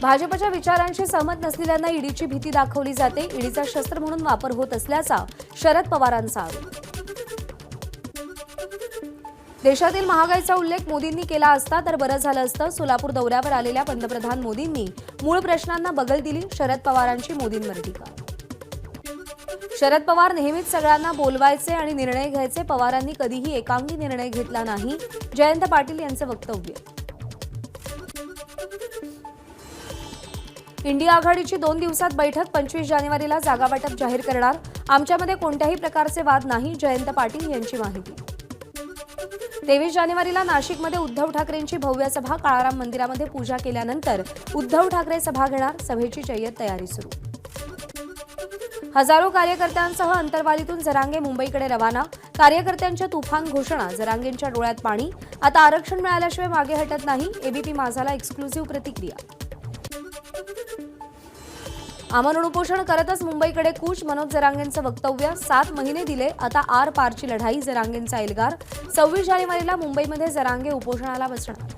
भाजपच्या विचारांशी सहमत नसलेल्यांना ईडीची भीती दाखवली जाते. ईडीचा शस्त्र म्हणून वापर होत असल्याचा शरद पवारांचा आरोप. देशातील महागाईचा उल्लेख मोदींनी केला असता तर बरं झालं असतं. सोलापूर दौऱ्यावर आलेल्या पंतप्रधान मोदींनी मूळ प्रश्नांना बगल दिली. शरद पवारांची मोदींवर टीका. शरद पवार नेहमीच सगळ्यांना बोलवायचे आणि निर्णय घ्यायचे. पवारांनी कधीही एकांगी निर्णय घेतला नाही. जयंत पाटील यांचं वक्तव्य. इंडिया आघाडीची दोन दिवसात बैठक पंचवीस जानेवारीला जागावाटप जाहीर करणार. आमच्यामध्ये कोणत्याही प्रकारचे वाद नाही जयंत पाटील यांची माहिती. तेवीस जानेवारीला नाशिकमध्ये उद्धव ठाकरेंची भव्य सभा काळाराम मंदिरामध्ये पूजा केल्यानंतर उद्धव ठाकरे सभा घेणार सभेची जय्यत तयारी सुरू. हजारो कार्यकर्त्यांसह अंतरवालीतून जरांगे मुंबईकडे रवाना. कार्यकर्त्यांच्या तुफान घोषणा जरांगेंच्या डोळ्यात पाणी. आता आरक्षण मिळाल्याशिवाय मागे हटत नाही. एबीपी माझाला एक्सक्लुझिव्ह प्रतिक्रिया. आमन उपोषण करतच मुंबईकडे कूच मनोज जरांगेंचं वक्तव्य. सात महिने दिले आता आर पारची लढाई जरांगेंचा एल्गार. सव्वीस जानेवारीला मुंबईमध्ये जरांगे उपोषणाला बसणार.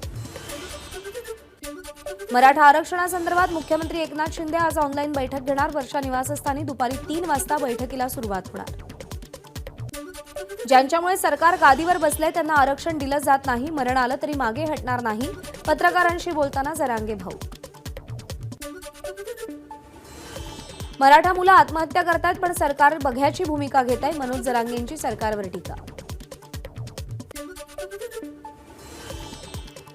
मराठा आरक्षणासंदर्भात मुख्यमंत्री एकनाथ शिंदे आज ऑनलाईन बैठक घेणार. वर्षा निवासस्थानी दुपारी तीन वाजता बैठकीला सुरुवात होणार. ज्यांच्यामुळे सरकार गादीवर बसले त्यांना आरक्षण दिलं जात नाही मरण आलं तरी मागे हटणार नाही. पत्रकारांशी बोलताना जरांगे भाऊ. मराठा मुलं आत्महत्या करतात पण सरकार बघ्याची भूमिका घेत आहे मनोज जरांगेंची सरकारवर टीका.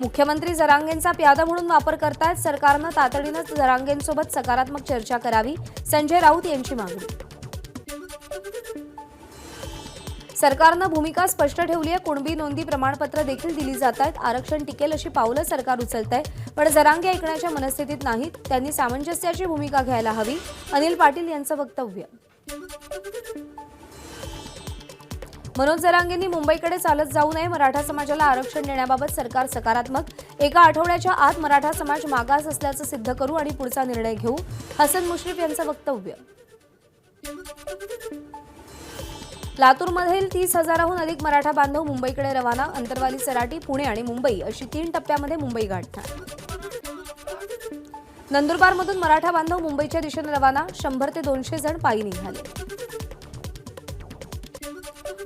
मुख्यमंत्री जरांगेंचा प्यादा म्हणून वापर करतायत सरकारनं तातडीनं जरांगेंसोबत सकारात्मक चर्चा करावी. संजय राऊत यांची मागणी. सरकारनं भूमिका स्पष्ट ठेवली आहे. कुणबी नोंदी प्रमाणपत्र देखील दिली जात आहेत. आरक्षण टिकेल अशी पावलं सरकार उचलत आहे पण जरांगे ऐकण्याच्या मनस्थितीत नाहीत. त्यांनी सामंजस्याची भूमिका घ्यायला हवी. अनिल पाटील यांचं वक्तव्य. मनोज जरांगेंनी मुंबईकडे चालत जाऊ नये. मराठा समाजाला आरक्षण देण्याबाबत सरकार सकारात्मक. एका आठवड्याच्या आत मराठा समाज मागास असल्याचं सिद्ध करू आणि पुढचा निर्णय घेऊ. हसन मुश्रीफ यांचं वक्तव्य. लातूरमधील तीस हजाराहून अधिक मराठा बांधव मुंबईकडे रवाना. अंतरवाली सराटी पुणे आणि मुंबई अशी तीन टप्प्यामध्ये मुंबई गाठणार. नंदुरबारमधून मराठा बांधव मुंबईच्या दिशेने रवाना. शंभर ते दोनशे जण पायी निघाले.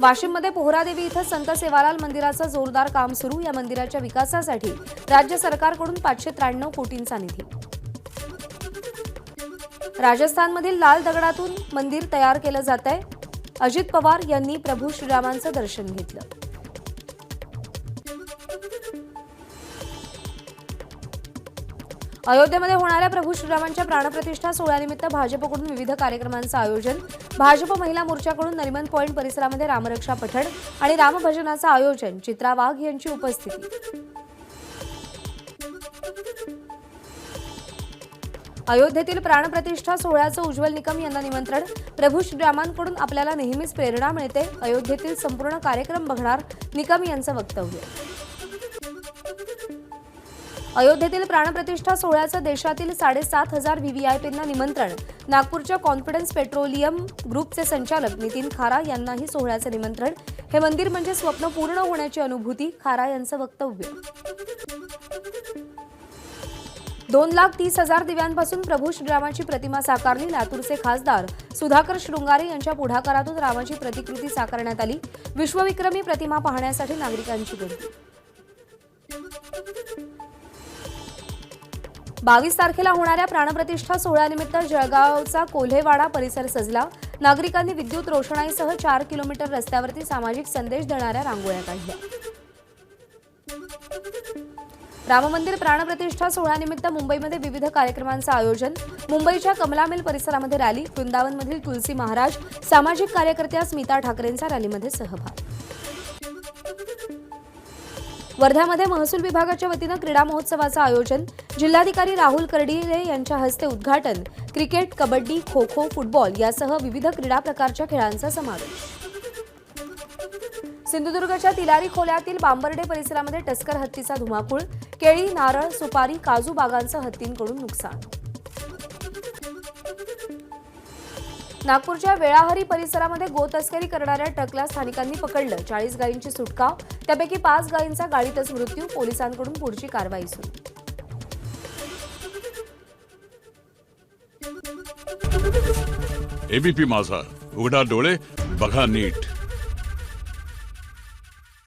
वाशिममध्ये पोहरादेवी इथं संत सेवालाल मंदिराचं जोरदार काम सुरू. या मंदिराच्या विकासासाठी राज्य सरकारकडून पाचशे त्र्याण्णव कोटींचा निधी. राजस्थानमधील लाल दगडातून मंदिर तयार केलं जात आहे अजित पवार यांनी प्रभू श्रीरामांचं दर्शन घेतलं. अयोध्येमध्ये होणाऱ्या प्रभू श्रीरामांच्या प्राणप्रतिष्ठा सोहळ्यानिमित्त भाजपकडून विविध कार्यक्रमांचं आयोजन. भाजप महिला मोर्चाकडून नरिमन पॉईंट परिसरामध्ये रामरक्षा पठण आणि रामभजनाचं आयोजन. चित्रा वाघ यांची उपस्थिती. अयोध्येतील प्राणप्रतिष्ठा सोहळ्याचं उज्ज्वल निकम यांना निमंत्रण. प्रभू श्रीरामांकडून आपल्याला नेहमीच प्रेरणा मिळते. अयोध्येतील संपूर्ण कार्यक्रम बघणार निकम यांचं वक्तव्य. अयोध्येतील प्राणप्रतिष्ठा सोहळ्याचं देशातील साडेसात हजार व्हीव्हीआयपींना निमंत्रण. नागपूरच्या कॉन्फिडन्स पेट्रोलियम ग्रुपचे संचालक नितीन खारा यांनाही सोहळ्याचं निमंत्रण. हे मंदिर म्हणजे स्वप्न पूर्ण होण्याची अनुभूती खारा यांचं वक्तव्य. दोन लाख तीस हजार दिव्यांपासून प्रभू श्रीरामाची प्रतिमा साकारली. लातूरचे खासदार सुधाकर शृंगारे यांच्या पुढाकारातून रामाची प्रतिकृती साकारण्यात आली. विश्वविक्रमी प्रतिमा पाहण्यासाठी नागरिकांची गर्दी. बावीस तारखेला होणाऱ्या प्राणप्रतिष्ठा सोहळ्यानिमित्त जळगावचा कोल्हेवाडा परिसर सजला. नागरिकांनी विद्युत रोषणाईसह चार किलोमीटर रस्त्यावरती सामाजिक संदेश देणाऱ्या रांगोळ्या काढल्या. राममंदिर प्राणप्रतिष्ठा सोहळ्यानिमित्त मुंबईमध्ये विविध कार्यक्रमांचं आयोजन. मुंबईच्या कमला मिल परिसरामध्ये रॅली वृंदावनमधील तुलसी महाराज सामाजिक कार्यकर्त्या स्मिता ठाकरेंचा रॅलीमध्ये सहभाग. वर्ध्यामध्ये महसूल विभागाच्या वतीनं क्रीडा महोत्सवाचं आयोजन. जिल्हाधिकारी राहुल कर्डिले यांच्या हस्ते उद्घाटन. क्रिकेट कबड्डी खो खो फुटबॉल यासह विविध क्रीडा प्रकारच्या खेळांचा समावेश. सिंधुदुर्गच्या तिलारी खोल्यातील बांबर्डे परिसरामध्ये टस्कर हत्तीचा धुमाकूळ केळी नारळ सुपारी काजू बागांचं हत्तींकडून नुकसान. नागपूरच्या वेळाहरी परिसरामध्ये गो तस्करी करणाऱ्या ट्रकला स्थानिकांनी पकडलं. चाळीस गायींची सुटका त्यापैकी पाच गायींचा गाडीतच मृत्यू पोलिसांकडून पुढची कारवाई सुरू. एबीपी माझा. उघडा डोळे बघा नीट.